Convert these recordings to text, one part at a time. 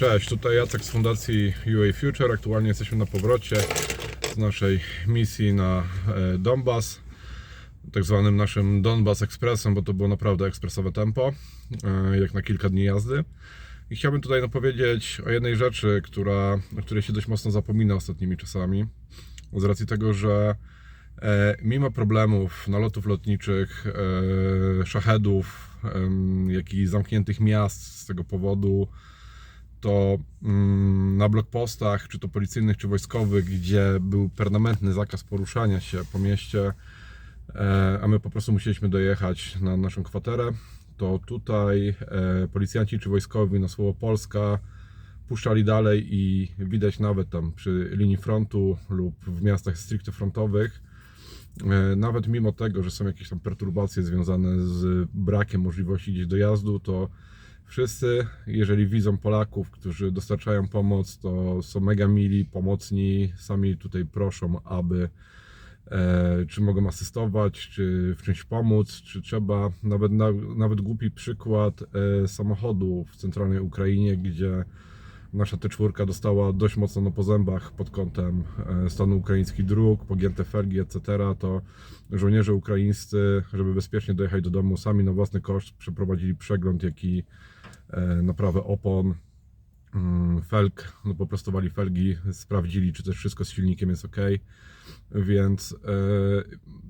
Cześć, tutaj Jacek z Fundacji UA Future. Aktualnie jesteśmy na powrocie z naszej misji na e, Donbas, tak zwanym naszym Donbas Expressem, bo to było naprawdę ekspresowe tempo, e, jak na kilka dni jazdy. I chciałbym tutaj powiedzieć o jednej rzeczy, która, o której się dość mocno zapomina ostatnimi czasami, z racji tego, że e, mimo problemów, nalotów lotniczych, szachedów, jak i zamkniętych miast z tego powodu, to mm, na blokpostach, czy to policyjnych, czy wojskowych, gdzie był permanentny zakaz poruszania się po mieście, e, a my po prostu musieliśmy dojechać na naszą kwaterę, to tutaj e, policjanci czy wojskowi na słowo Polska puszczali dalej i widać nawet tam przy linii frontu lub w miastach stricte frontowych, e, nawet mimo tego, że są jakieś tam perturbacje związane z brakiem możliwości gdzieś dojazdu, to wszyscy, jeżeli widzą Polaków, którzy dostarczają pomoc, to są mega mili, pomocni, sami tutaj proszą, aby e, czy mogą asystować, czy w czymś pomóc, czy trzeba, nawet, na, nawet głupi przykład e, samochodu w centralnej Ukrainie, gdzie nasza T4 dostała dość mocno no, po zębach pod kątem e, stanu ukraińskich dróg, pogięte felgi, etc., to żołnierze ukraińscy, żeby bezpiecznie dojechać do domu, sami na własny koszt przeprowadzili przegląd, jak i e, naprawę opon, mm, felg, no poprostowali felgi, sprawdzili, czy też wszystko z silnikiem jest ok. Więc e,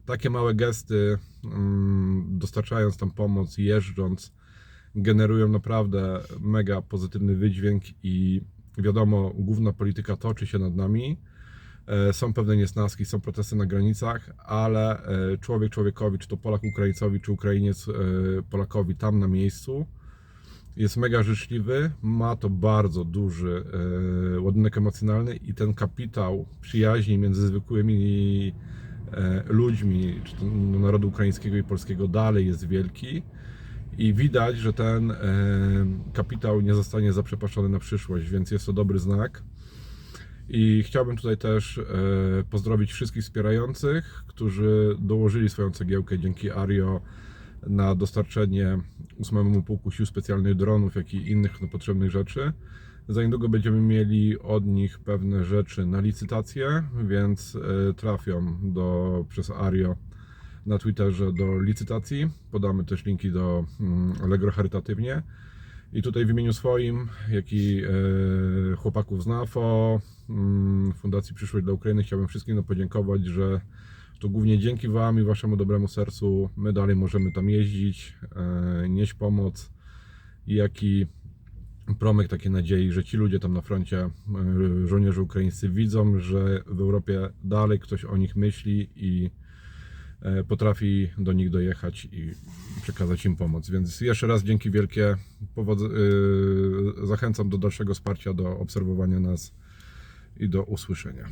takie małe gesty, mm, dostarczając tam pomoc, jeżdżąc, generują naprawdę mega pozytywny wydźwięk i wiadomo, główna polityka toczy się nad nami. E, Są pewne niesnaski, są protesty na granicach, ale e, człowiek człowiekowi, czy to Polak Ukraińcowi, czy Ukrainiec e, Polakowi tam na miejscu, jest mega życzliwy, ma to bardzo duży e, ładunek emocjonalny i ten kapitał przyjaźni między zwykłymi e, ludźmi, czy to narodu ukraińskiego i polskiego dalej jest wielki i widać, że ten e, kapitał nie zostanie zaprzepaszczony na przyszłość, więc jest to dobry znak. I chciałbym tutaj też pozdrowić wszystkich wspierających, którzy dołożyli swoją cegiełkę dzięki Ario na dostarczenie 8 Pułku Sił Specjalnych dronów, jak i innych no, potrzebnych rzeczy. Za niedługo będziemy mieli od nich pewne rzeczy na licytację, więc e, trafią do, przez Ario na Twitterze do licytacji. Podamy też linki do mm, Allegro charytatywnie. I tutaj w imieniu swoim, jak i e, chłopaków z NAFO, mm, Fundacji Przyszłość dla Ukrainy, chciałbym wszystkim no, podziękować, że to głównie dzięki Wam i Waszemu dobremu sercu my dalej możemy tam jeździć, e, nieść pomoc, jak i promyk takiej nadziei, że ci ludzie tam na froncie, e, żołnierze ukraińscy widzą, że w Europie dalej ktoś o nich myśli i e, potrafi do nich dojechać i przekazać im pomoc. Więc jeszcze raz dzięki wielkie. Zachęcam do dalszego wsparcia, do obserwowania nas i do usłyszenia.